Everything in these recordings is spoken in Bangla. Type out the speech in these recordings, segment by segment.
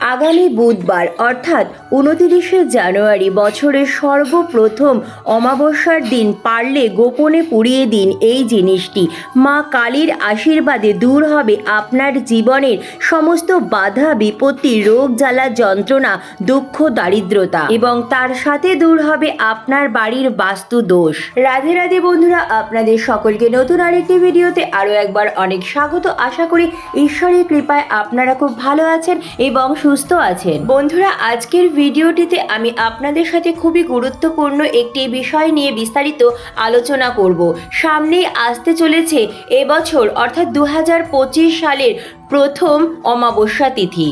আগামী বুধবার, অর্থাৎ উনতিরিশে জানুয়ারি বছরের সর্বপ্রথম অমাবস্যার দিন পারলে গোপনে পুড়িয়ে দিন এই জিনিসটি। মা কালীর আশীর্বাদে দূর হবে আপনার জীবনের সমস্ত বাধা, বিপত্তি, রোগ জ্বালা, যন্ত্রণা, দুঃখ, দারিদ্রতা এবং তার সাথে দূর হবে আপনার বাড়ির বাস্তু দোষ। রাধে রাধে বন্ধুরা, আপনাদের সকলকে নতুন আরেকটি ভিডিওতে আরও একবার অনেক স্বাগত। আশা করি ঈশ্বরের কৃপায় আপনারা খুব ভালো আছেন এবং সুস্থ আছেন। বন্ধুরা, আজকের ভিডিওটিতে আমি আপনাদের সাথে খুবই গুরুত্বপূর্ণ একটি বিষয় নিয়ে বিস্তারিত আলোচনা করব। সামনেই আসতে চলেছে এবছর, অর্থাৎ দু হাজার পঁচিশ সালের প্রথম অমাবস্যা তিথি।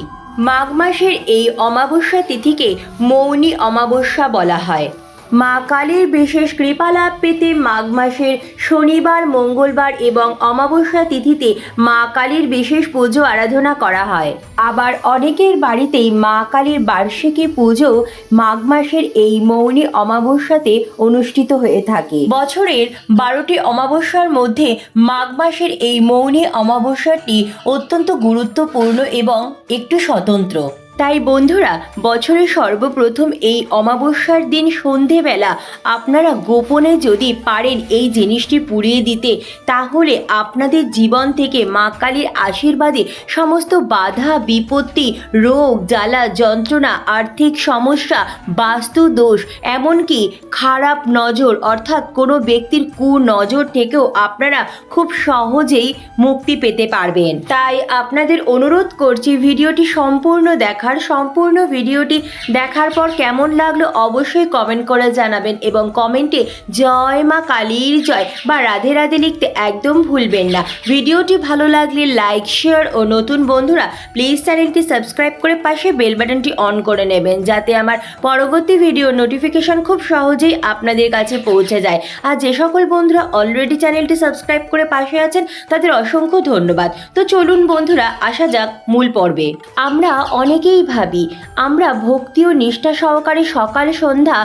মাঘ মাসের এই অমাবস্যা তিথিকে মৌনী অমাবস্যা বলা হয়। মা কালীর বিশেষ কৃপালাভ পেতে মাঘ মাসের শনিবার, মঙ্গলবার এবং অমাবস্যা তিথিতে মা কালীর বিশেষ পুজো আরাধনা করা হয়। আবার অনেকের বাড়িতেই মা কালীর বার্ষিকী পুজো মাঘ মাসের এই মৌনী অমাবস্যাতে অনুষ্ঠিত হয়ে থাকে। বছরের বারোটি অমাবস্যার মধ্যে মাঘ মাসের এই মৌনী অমাবস্যাটি অত্যন্ত গুরুত্বপূর্ণ এবং একটু স্বতন্ত্র। তাই বন্ধুরা বছরের সর্বপ্রথম এই অমাবস্যার দিন সন্ধেবেলা আপনারা গোপনে যদি পারেন এই জিনিসটি পুড়িয়ে দিতে, তাহলে আপনাদের জীবন থেকে মা কালীর আশীর্বাদে সমস্ত বাধা, বিপত্তি, রোগ, জ্বালা, যন্ত্রণা, আর্থিক সমস্যা, বাস্তু দোষ, এমনকি খারাপ নজর, অর্থাৎ কোনো ব্যক্তির কুনজর থেকেও আপনারা খুব সহজেই মুক্তি পেতে পারবেন। তাই আপনাদের অনুরোধ করছি, ভিডিওটি সম্পূর্ণ দেখার সম্পূর্ণ ভিডিওটি দেখার পর কেমন লাগল অবশ্যই কমেন্ট করে জানাবেন এবং কমেন্টে জয় মা কালীর জয় বা রাধে রাধে লিখতে একদম ভুলবেন না। ভিডিওটি ভালো লাগলে লাইক শেয়ার ও নতুন বন্ধুরা প্লিজ চ্যানেলটি সাবস্ক্রাইব করে পাশে বেল বাটনটি অন করে নেবেন যাতে আমার পরবর্তী ভিডিও নোটিফিকেশন খুব সহজেই আপনাদের কাছে পৌঁছে যায়। আর যে সকল বন্ধুরা অলরেডি চ্যানেলটি সাবস্ক্রাইব করে পাশে আছেন, তাদের অসংখ্য ধন্যবাদ। তো চলুন বন্ধুরা, আসা যাক মূল পর্বে। আমরা অনেকেই ভাবি আমরা ভক্তি ও নিষ্ঠা সহকারে সকাল সন্ধ্যা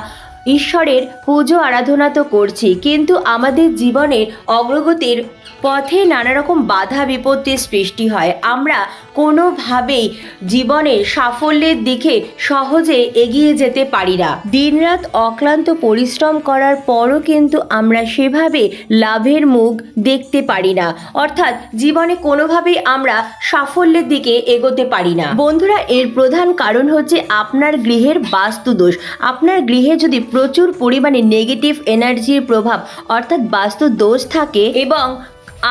ঈশ্বরের পুজো আরাধনা তো করছি, কিন্তু আমাদের জীবনের অগ্রগতির পথে নানা রকম বাধা বিপত্তির সৃষ্টি হয়। আমরা কোনোভাবেই জীবনে সাফল্যের দিকে সহজে এগিয়ে যেতে পারি না। দিনরাত অক্লান্ত পরিশ্রম করার পরও কিন্তু আমরা সেভাবে লাভের মুখ দেখতে পারি না। অর্থাৎ জীবনে কোনোভাবেই আমরা সাফল্যের দিকে এগোতে পারি না। বন্ধুরা, এর প্রধান কারণ হচ্ছে আপনার গৃহের বাস্তু দোষ আপনার গৃহে যদি প্রচুর পরিমাণে নেগেটিভ এনার্জির প্রভাব অর্থাৎ বাস্তু দোষ থাকে এবং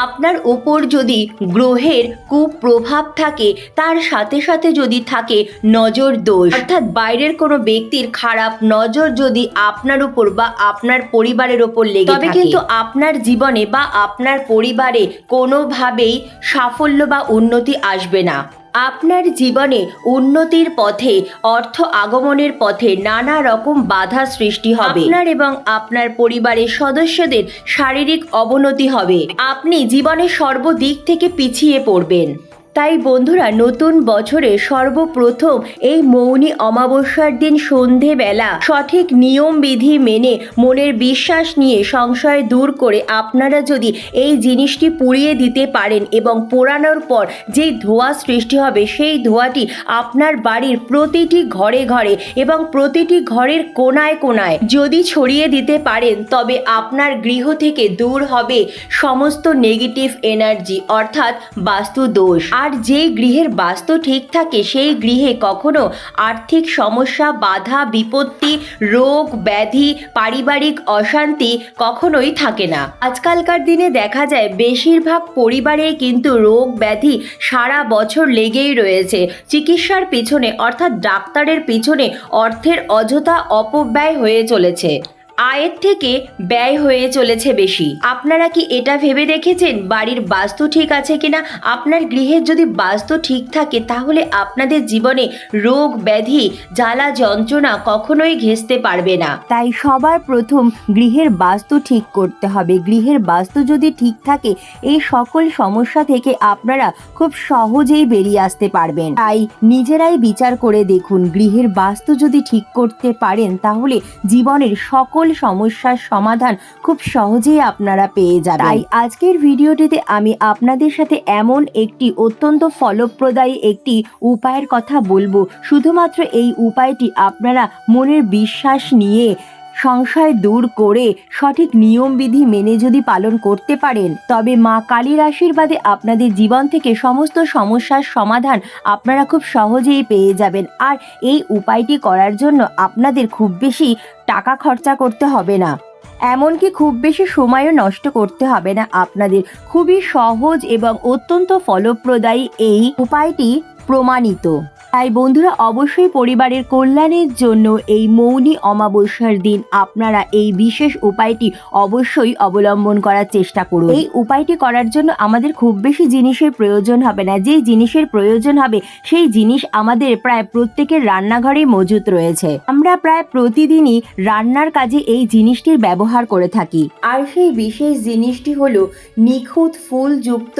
আপনার ওপর যদি গ্রহের কুপ্রভাব থাকে তার সাথে সাথে যদি থাকে নজর দোষ। অর্থাৎ বাইরের কোনো ব্যক্তির খারাপ নজর যদি আপনার উপর বা আপনার পরিবারের ওপর লেগে তবে কিন্তু আপনার জীবনে বা আপনার পরিবারে কোনোভাবেই সাফল্য বা উন্নতি আসবে না। আপনার জীবনে উন্নতির পথে অর্থ আগমনের পথে নানা রকম বাধা সৃষ্টি হবে। আপনার এবং আপনার পরিবারের সদস্যদের শারীরিক অবনতি হবে। আপনি জীবনে সর্বদিক থেকে পিছিয়ে পড়বেন। তাই বন্ধুরা, নতুন বছরে সর্বপ্রথম এই মৌনী অমাবস্যার দিন সন্ধেবেলা সঠিক নিয়ম বিধি মেনে মনের বিশ্বাস নিয়ে সংশয় দূর করে আপনারা যদি এই জিনিসটি পুড়িয়ে দিতে পারেন এবং পোড়ানোর পর যে ধোঁয়া সৃষ্টি হবে, সেই ধোঁয়াটি আপনার বাড়ির প্রতিটি ঘরে ঘরে এবং প্রতিটি ঘরের কোনায় কোনায় যদি ছড়িয়ে দিতে পারেন, তবে আপনার গৃহ থেকে দূর হবে সমস্ত নেগেটিভ এনার্জি অর্থাৎ বাস্তু দোষ আর যে গৃহের বাস্তু ঠিক থাকে, সেই গৃহে কখনো আর্থিক সমস্যা, বাধা, বিপত্তি, রোগ, ব্যাধি, পারিবারিক অশান্তি কখনোই থাকে না। আজকালকার দিনে দেখা যায় বেশিরভাগ পরিবারে কিন্তু রোগ, ব্যাধি সারা বছর লেগেই রয়েছে। চিকিৎসার পিছনে, অর্থাৎ ডাক্তারের পিছনে অর্থের অযথা অপব্যয় হয়ে চলেছে। আয়ের থেকে ব্যয় হয়ে চলেছে বেশি। আপনারা কি এটা ভেবে দেখেছেন বাড়ির বাস্তু ঠিক আছে কিনা? আপনার গৃহের যদি বাস্তু ঠিক থাকে, তাহলে আপনাদের জীবনে রোগ, ব্যাধি, জ্বালা, যন্ত্রণা কখনোই ঘেঁচতে পারবে না। তাই সবার প্রথম গৃহের বাস্তু ঠিক করতে হবে। গৃহের বাস্তু যদি ঠিক থাকে, এই সকল সমস্যা থেকে আপনারা খুব সহজেই বেরিয়ে আসতে পারবেন। তাই নিজেরাই বিচার করে দেখুন, গৃহের বাস্তু যদি ঠিক করতে পারেন, তাহলে জীবনের সকল সমস্যার সমাধান খুব সহজেই আপনারা পেয়ে যাবেন। তাই আজকের ভিডিওটিতে আমি আপনাদের সাথে এমন একটি অত্যন্ত ফলপ্রদায়ী একটি উপায়ের কথা বলব। শুধুমাত্র এই উপায়টি আপনারা মনের বিশ্বাস নিয়ে সংশয় দূর করে সঠিক নিয়মবিধি মেনে যদি পালন করতে পারেন, তবে মা কালীর আশীর্বাদে আপনাদের জীবন থেকে সমস্ত সমস্যার সমাধান আপনারা খুব সহজেই পেয়ে যাবেন। আর এই উপায়টি করার জন্য আপনাদের খুব বেশি টাকা খরচা করতে হবে না। এমনকি খুব বেশি সময়ও নষ্ট করতে হবে না আপনাদের। খুবই সহজ এবং অত্যন্ত ফলপ্রদায়ী এই উপায়টি প্রমাণিত। তাই বন্ধুরা, অবশ্যই পরিবারের কল্যাণের জন্য এই মৌনী অমাবস্যার দিন আপনারা এই বিশেষ উপায়টি অবশ্যই অবলম্বন করার চেষ্টা করুন। এই উপায়টি করার জন্য আমাদের খুব বেশি জিনিসের প্রয়োজন হবে না। যেই জিনিসের প্রয়োজন হবে, সেই জিনিস আমাদের প্রায় প্রত্যেকের রান্নাঘরেই মজুত রয়েছে। আমরা প্রায় প্রতিদিনই রান্নার কাজে এই জিনিসটির ব্যবহার করে থাকি। আর সেই বিশেষ জিনিসটি হলো নিখুঁত ফুলযুক্ত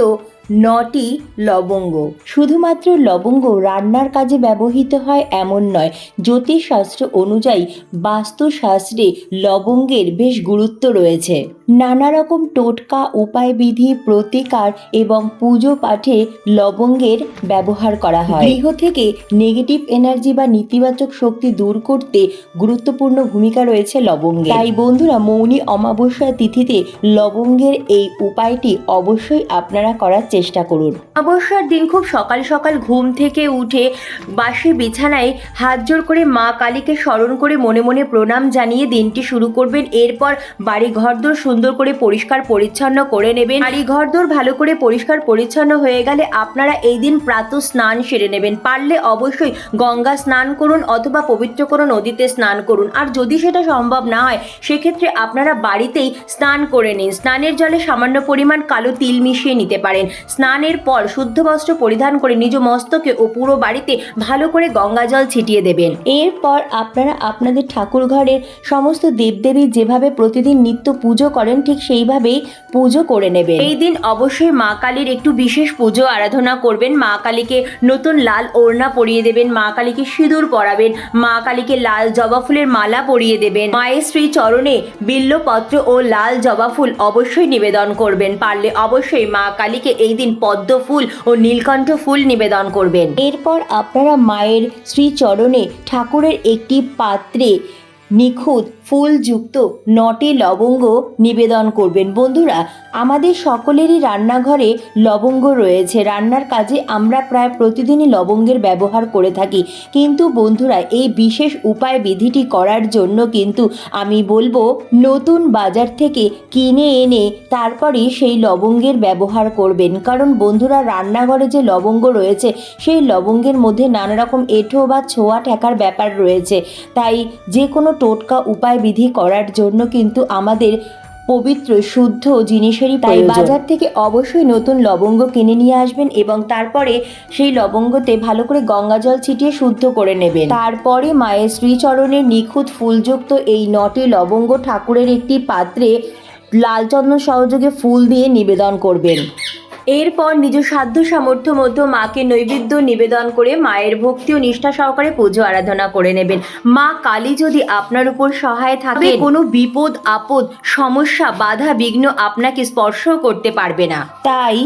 নটি লবঙ্গ। শুধুমাত্র লবঙ্গ রান্নার কাজে ব্যবহৃত হয় এমন নয়, জ্যোতিষশাস্ত্র অনুযায়ী বাস্তুশাস্ত্রে লবঙ্গের বেশ গুরুত্ব রয়েছে। নানা রকম টোটকা উপায়বিধি প্রতিকার এবং পুজো পাঠে লবঙ্গের ব্যবহার করা হয়। গৃহ থেকে নেগেটিভ এনার্জি বা নেতিবাচক শক্তি দূর করতে গুরুত্বপূর্ণ ভূমিকা রয়েছে লবঙ্গের। তাই বন্ধুরা, মৌনী অমাবস্যা তিথিতে লবঙ্গের এই উপায়টি অবশ্যই আপনারা করার চেষ্টা করুন। অমাবস্যার দিন খুব সকাল সকাল ঘুম থেকে উঠে বাসি, বিছানায় হাত জোর করে মা কালীকে স্মরণ করে মনে মনে প্রণাম জানিয়ে দিনটি শুরু করবেন। এরপর বাড়ি ঘরদোর সুন্দর করে পরিষ্কার পরিচ্ছন্ন করে নেবেন। আর বাড়ি ঘরদোর ভালো করে পরিষ্কার পরিচ্ছন্ন হয়ে গেলে আপনারা এই দিন প্রাত স্নান সেরে নেবেন। পারলে অবশ্যই গঙ্গা স্নান করুন অথবা পবিত্র কোনো নদীতে স্নান করুন। আর যদি সেটা সম্ভব না হয়, সেক্ষেত্রে আপনারা বাড়িতেই স্নান করে নিন। স্নানের জলে সামান্য পরিমাণ কালো তিল মিশিয়ে নিতে পারেন। স্নানের পর শুদ্ধ বস্ত্র পরিধান করে নিজ মস্তকে ও পুরো বাড়িতে ভালো করে গঙ্গা জল ছিটিয়ে দেবেন। এরপর আপনারা আপনাদের ঠাকুর ঘরের সমস্ত দেবদেবী যেভাবে প্রতিদিন নিত্য পুজো করেন ঠিক সেইভাবেই পুজো করে নেবেন। এই দিন অবশ্যই মা কালীর একটু বিশেষ পুজো আরাধনা করবেন। মা কালীকে নতুন লাল ওড়না পরিয়ে দেবেন মা কালীকে সিঁদুর পরাবেন মা কালীকে লাল জবা ফুলের মালা পরিয়ে দেবেন। মায়ের শ্রী চরণে বিল্লপত্র ও লাল জবা ফুল অবশ্যই নিবেদন করবেন। পারলে অবশ্যই মা কালীকে এই দিন পদ্ম ফুল ও নীলকণ্ঠ ফুল নিবেদন করবেন। এরপর আপনারা মায়ের শ্রীচরণে ঠাকুরের একটি পাত্রে নিখুঁত, ফুলযুক্ত, নটি লবঙ্গ নিবেদন করবেন। বন্ধুরা, আমাদের সকলেরই রান্নাঘরে লবঙ্গ রয়েছে। রান্নার কাজে আমরা প্রায় প্রতিদিনই লবঙ্গের ব্যবহার করে থাকি। কিন্তু বন্ধুরা, এই বিশেষ উপায় বিধিটি করার জন্য কিন্তু আমি বলব, নতুন বাজার থেকে কিনে এনে তারপরে সেই লবঙ্গের ব্যবহার করবেন। কারণ বন্ধুরা, রান্নাঘরে যে লবঙ্গ রয়েছে, সেই লবঙ্গের মধ্যে নানা রকম এঁঠো বা ছোঁয়া ঠেকার ব্যাপার রয়েছে। তাই যে কোনো টোটকা উপায় বিধি করার জন্য কিন্তু আমাদের পবিত্র শুদ্ধ জিনিসেরই তাই বাজার থেকে অবশ্যই নতুন লবঙ্গ কিনে নিয়ে আসবেন এবং তারপরে সেই লবঙ্গতে ভালো করে গঙ্গা জল ছিটিয়ে শুদ্ধ করে নেবেন। তারপরে মায়ের শ্রীচরণের নিখুঁত ফুলযুক্ত এই নটি লবঙ্গ ঠাকুরের একটি পাত্রে লাল চন্দন সহযোগে ফুল দিয়ে নিবেদন করবেন। এরপর নিজ সাধ্য সামর্থ্য মতো মাকে নৈবেদ্য নিবেদন করে মায়ের ভক্তি ও নিষ্ঠা সহকারে পুজো আরাধনা করে নেবেন। মা কালী যদি আপনার উপর সহায় থাকে কোনো বিপদ আপদ সমস্যা বাধা বিঘ্ন আপনাকে স্পর্শ করতে পারবে না। তাই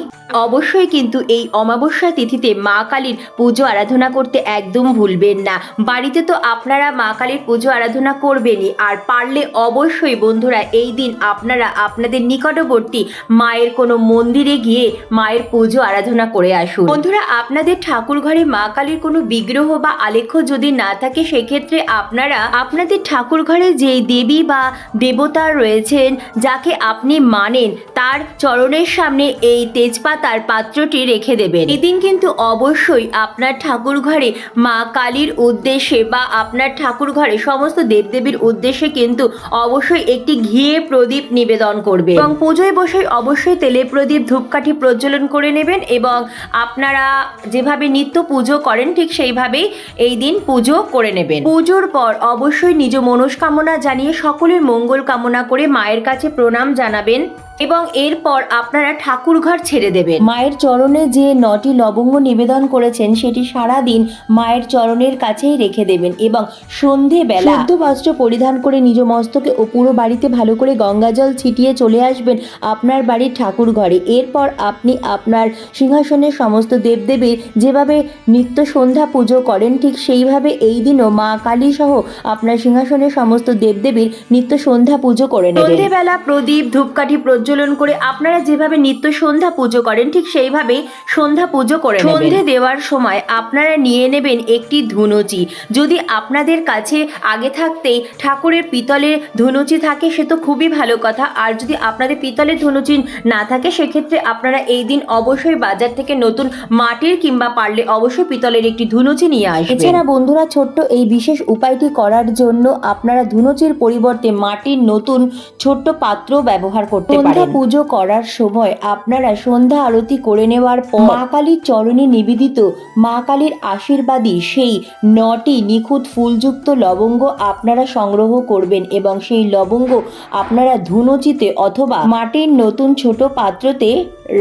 অবশ্যই কিন্তু এই অমাবস্যা তিথিতে মা কালীর পুজো আরাধনা করতে একদম ভুলবেন না। বাড়িতে তো আপনারা মা কালীর পুজো আরাধনা করবেনই। আর পারলে অবশ্যই বন্ধুরা এই দিন আপনারা আপনাদের নিকটবর্তী মায়ের কোনো মন্দিরে গিয়ে মায়ের পুজো, আরাধনা করে আসুন। বন্ধুরা, আপনাদের ঠাকুর ঘরে মা কালীর কোনো বিগ্রহ বা আলেখ্য যদি না থাকে, সেক্ষেত্রে আপনারা আপনাদের ঠাকুর ঘরে যে দেবী বা দেবতা রয়েছেন, যাকে আপনি মানেন, তার চরণের সামনে এই তেজপাতার পাত্রটি রেখে দেবেন। এদিন কিন্তু অবশ্যই আপনার ঠাকুর ঘরে মা কালীর উদ্দেশ্যে বা আপনার ঠাকুর ঘরে সমস্ত দেবদেবীর উদ্দেশ্যে কিন্তু অবশ্যই একটি ঘিয়ে প্রদীপ নিবেদন করবে এবং পুজোয় বসে অবশ্যই তেলে প্রদীপ, ধূপকাঠি প্রজ্বলন করে নেবেন এবং আপনারা যেভাবে নিত্য পুজো করেন, ঠিক সেইভাবেই এই দিন পুজো করে নেবেন। পুজোর পর অবশ্যই নিজ মনস্কামনা জানিয়ে সকলের মঙ্গল কামনা করে মায়ের কাছে প্রণাম জানাবেন। এবং এরপর আপনারা ঠাকুর ঘর ছেড়ে দেবেন। মায়ের চরণে যে নটি লবঙ্গ নিবেদন করেছেন সেটি সারা দিন মায়ের চরণের কাছেই রেখে দেবেন এবং সন্ধেবেলা শুদ্ধ বস্ত্র পরিধান করে নিজ মস্তকে ও পুরো বাড়িতে ভালো করে গঙ্গাজল ছিটিয়ে চলে আসবেন আপনার বাড়ির ঠাকুর ঘরে এরপর আপনি আপনার সিংহাসনের সমস্ত দেবদেবীর যেভাবে নিত্য সন্ধ্যা পুজো করেন ঠিক সেইভাবে এই দিনও মা কালী সহ আপনার সিংহাসনের সমস্ত দেবদেবীর নিত্য সন্ধ্যা পুজো করে নেবেন। সন্ধেবেলা প্রদীপ ধূপকাঠি প্রজ্বলন করে আপনারা যেভাবে নিত্য সন্ধ্যা পুজো করেন ঠিক সেইভাবেই সন্ধ্যা পুজো করে সন্ধে দেওয়ার সময় আপনারা নিয়ে নেবেন একটি ধুনুচি। যদি আপনাদের কাছে আগে থাকতেই ঠাকুরের পিতলের ধুনুচি থাকে সে তো খুবই ভালো কথা। আর যদি আপনাদের পিতলের ধুনুচি না থাকে সেক্ষেত্রে আপনারা এই দিন অবশ্যই বাজার থেকে নতুন মাটির কিংবা পারলে অবশ্যই পিতলের একটি ধুনুচি নিয়ে আসবেন। এছাড়া বন্ধুরা ছোট্ট এই বিশেষ উপায়টি করার জন্য আপনারা ধুনুচির পরিবর্তে মাটির নতুন ছোট্ট পাত্র ব্যবহার করতে পারেন সন্ধ্যা পুজো করার সময় আপনারা সন্ধ্যা আরতি করে নেওয়ার পর মা কালীর চরণে নিবেদিত মা কালীর আশীর্বাদী সেই নটি নিখুঁত ফুলযুক্ত লবঙ্গ আপনারা সংগ্রহ করবেন এবং সেই লবঙ্গ আপনারা ধুনুচিতে অথবা মাটির নতুন ছোট পাত্রতে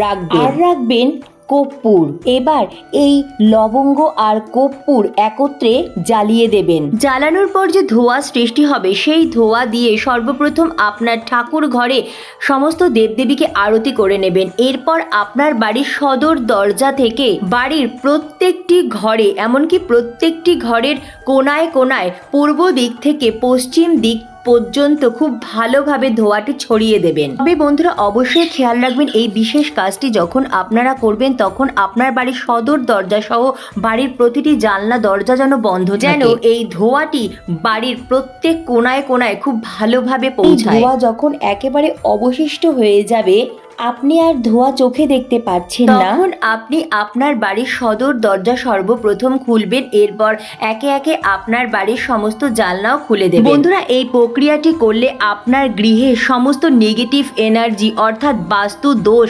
রাখবেন। আর রাখবেন কর্পূর। এবার এই লবঙ্গ আর কর্পূর একত্রে জ্বালিয়ে দেবেন। জ্বালানোর পর যে ধোঁয়া সৃষ্টি হবে, সেই ধোঁয়া দিয়ে সর্বপ্রথম আপনার ঠাকুর ঘরে সমস্ত দেবদেবীকে আরতি করে নেবেন। এরপর আপনার বাড়ির সদর দরজা থেকে বাড়ির প্রত্যেকটি ঘরে, এমনকি প্রত্যেকটি ঘরের কোনায় কোনায় পূর্ব দিক থেকে পশ্চিম দিক পর্যন্ত খুব ভালোভাবে ধোয়াটি ছড়িয়ে দেবেন। তবে বন্ধুরা অবশ্যই খেয়াল রাখবেন এই বিশেষ কাজটি যখন আপনারা করবেন তখন আপনার বাড়ির সদর দরজা সহ বাড়ির প্রতিটি জানলা দরজা যেন বন্ধ যেন এই ধোয়াটি বাড়ির প্রত্যেক কোনায় কোনায় খুব ভালোভাবে পৌঁছায় ধোয়া যখন একেবারে অবশিষ্ট হয়ে যাবে আপনি আর ধোয়া চোখে দেখতে পাচ্ছেন না। তখন আপনি আপনার বাড়ির সদর দরজা সর্বপ্রথম খুলবেন এরপর একে একে আপনার বাড়ির সমস্ত জানলাও খুলে দেবেন। বন্ধুরা এই প্রক্রিয়াটি করলে আপনার গৃহে সমস্ত নেগেটিভ এনার্জি অর্থাৎ বাস্তু দোষ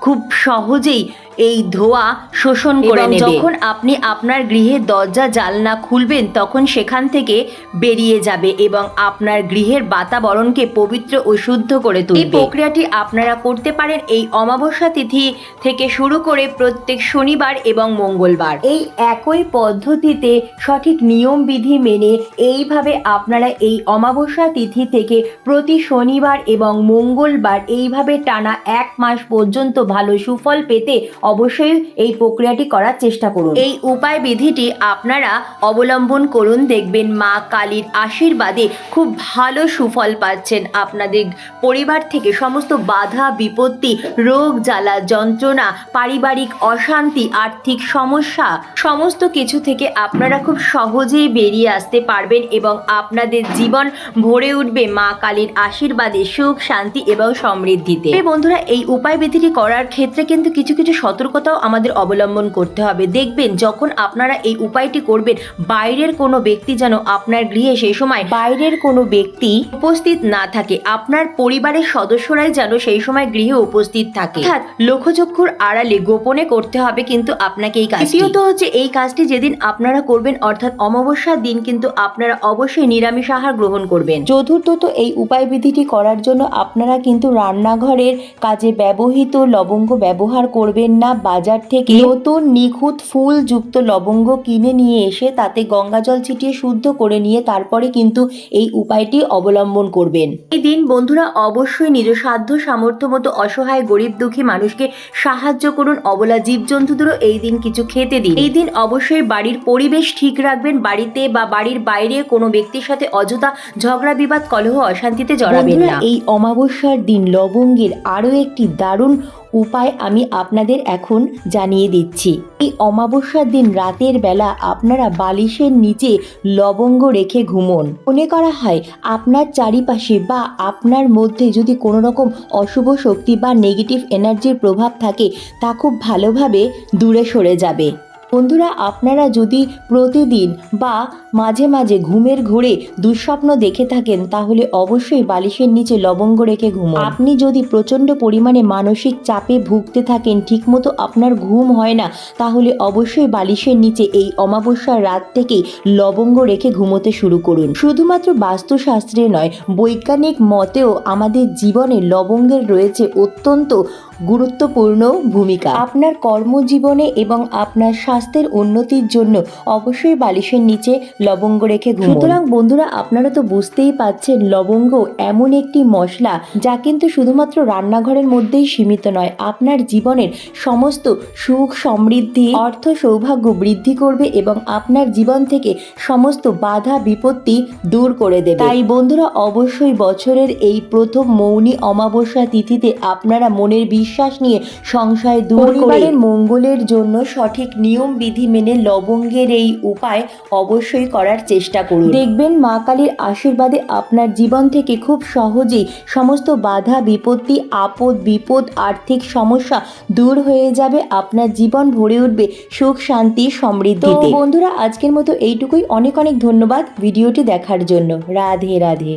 খুব সহজেই এই ধোঁয়া শোষণ করে নেবে। যখন আপনি আপনার গৃহের দরজা জালনা খুলবেন তখন সেখান থেকে বেরিয়ে যাবে এবং আপনার গৃহের বাতাবরণকে পবিত্র ও শুদ্ধ করে তুলবে। এই প্রক্রিয়াটি আপনারা করতে পারেন এই অমাবস্যা তিথি থেকে শুরু করে প্রত্যেক শনিবার এবং মঙ্গলবার। এই একই পদ্ধতিতে সঠিক নিয়ম বিধি মেনে এইভাবে আপনারা এই অমাবস্যা তিথি থেকে প্রতি শনিবার এবং মঙ্গলবার এইভাবে টানা এক মাস পর্যন্ত ভালো সুফল পেতে অবশ্যই এই প্রক্রিয়াটি করার চেষ্টা করুন। এই উপায় বিধিটি আপনারা অবলম্বন করুন দেখবেন মা কালীর আশীর্বাদে খুব ভালো সুফল পাচ্ছেন। আপনাদের পরিবার থেকে সমস্ত বাধা বিপত্তি রোগ জ্বালা যন্ত্রণা পারিবারিক অশান্তি আর্থিক সমস্যা সমস্ত কিছু থেকে আপনারা খুব সহজেই বেরিয়ে আসতে পারবেন এবং আপনাদের জীবন ভরে উঠবে মা কালীর আশীর্বাদে সুখ শান্তি এবং সমৃদ্ধিতে। বন্ধুরা এই উপায় বিধিটি করার ক্ষেত্রে কিন্তু কিছু কিছু সতর্কতাও আমাদের অবলম্বন করতে হবে। দেখবেন, যখন আপনারা এই উপায়টি করবেন, বাইরের কোনো ব্যক্তি যেন আপনার গৃহে সেই সময় বাইরের কোনো ব্যক্তি উপস্থিত না থাকে, আপনার পরিবারের সদস্যরাই যেন সেই সময় গৃহে উপস্থিত থাকে। অর্থাৎ লক্ষ্যচক্ষুর আড়ালে গোপনে করতে হবে কিন্তু আপনাকে এই কাজ দ্বিতীয়ত হচ্ছে, এই কাজটি যেদিন আপনারা করবেন, অর্থাৎ অমাবস্যার দিন কিন্তু আপনারা অবশ্যই নিরামিষ আহার গ্রহণ করবেন। চতুর্থত, এই উপায় বিধিটি করার জন্য আপনারা কিন্তু রান্নাঘরের কাজে ব্যবহৃত লবঙ্গ ব্যবহার করবেন না। বাজার থেকে নতুন নিখুঁত ফুল যুক্ত লবঙ্গ কিনে নিয়ে এসে তাতে গঙ্গাজল ছিটিয়ে শুদ্ধ করে নিয়ে তারপরে কিন্তু এই উপায়টি অবলম্বন করবেন। এই দিন বন্ধুরা অবশ্যই নিজ সাধ্য সামর্থ্য মতো অসহায় গরিব দুঃখী মানুষকে সাহায্য করুন অবলা জীবজন্তুদেরও এই দিন কিছু খেতে দিন। এই দিন অবশ্যই বাড়ির পরিবেশ ঠিক রাখবেন বাড়িতে বা বাড়ির বাইরে কোনো ব্যক্তির সাথে অযথা ঝগড়া বিবাদ কলহ অশান্তিতে জড়াবেন না। এই অমাবস্যার দিন লবঙ্গের আরও একটি দারুণ উপায় আমি আপনাদের এখন জানিয়ে দিচ্ছি। এই অমাবস্যার দিন রাতের বেলা আপনারা বালিশের নিচে লবঙ্গ রেখে ঘুমন। মনে করা হয় আপনার চারিপাশে বা আপনার মধ্যে যদি কোনো রকম অশুভ শক্তি বা নেগেটিভ এনার্জির প্রভাব থাকে, তা খুব ভালোভাবে দূরে সরে যাবে। বন্ধুরা, আপনারা যদি প্রতিদিন বা মাঝে মাঝে ঘুমের ঘোরে দুঃস্বপ্ন দেখে থাকেন, তাহলে অবশ্যই বালিশের নিচে লবঙ্গ রেখে ঘুমোন। আপনি যদি প্রচণ্ড পরিমাণে মানসিক চাপে ভুগতে থাকেন, ঠিকমতো আপনার ঘুম হয় না, তাহলে অবশ্যই বালিশের নিচে এই অমাবস্যার রাত থেকেই লবঙ্গ রেখে ঘুমোতে শুরু করুন। শুধুমাত্র বাস্তুশাস্ত্রে নয়, বৈজ্ঞানিক মতেও আমাদের জীবনে লবঙ্গের রয়েছে অত্যন্ত গুরুত্বপূর্ণ ভূমিকা। আপনার কর্মজীবনে এবং আপনার স্বাস্থ্যের উন্নতির জন্য অবশ্যই বালিশের নিচে লবঙ্গ রেখে সুতরাং বন্ধুরা, আপনারা তো বুঝতেই পাচ্ছেন, লবঙ্গ এমন একটি মশলা যা কিন্তু শুধুমাত্র রান্নাঘরের মধ্যেই সীমিত নয়, আপনার জীবনের সমস্ত সুখ সমৃদ্ধি, অর্থ সৌভাগ্য বৃদ্ধি করবে এবং আপনার জীবন থেকে সমস্ত বাধা, বিপত্তি দূর করে দেবে। তাই বন্ধুরা, অবশ্যই বছরের এই প্রথম মৌনী অমাবস্যা তিথিতে আপনারা মনের বিশ্বাস নিয়ে সংশয় দূর করে। পরিবারের মঙ্গলের জন্য সঠিক নিয়ম বিধি মেনে লবঙ্গের এই উপায় অবশ্যই করার চেষ্টা করুন। দেখবেন মা কালীর আশীর্বাদে আপনার জীবন থেকে খুব সহজেই সমস্ত বাধা বিপত্তি আপদ বিপদ আর্থিক সমস্যা দূর হয়ে যাবে আপনার জীবন ভরে উঠবে সুখ শান্তি সমৃদ্ধিতে। বন্ধুরা আজকের মতো এইটুকুই। অনেক অনেক ধন্যবাদ ভিডিওটি দেখার জন্য। রাধে রাধে।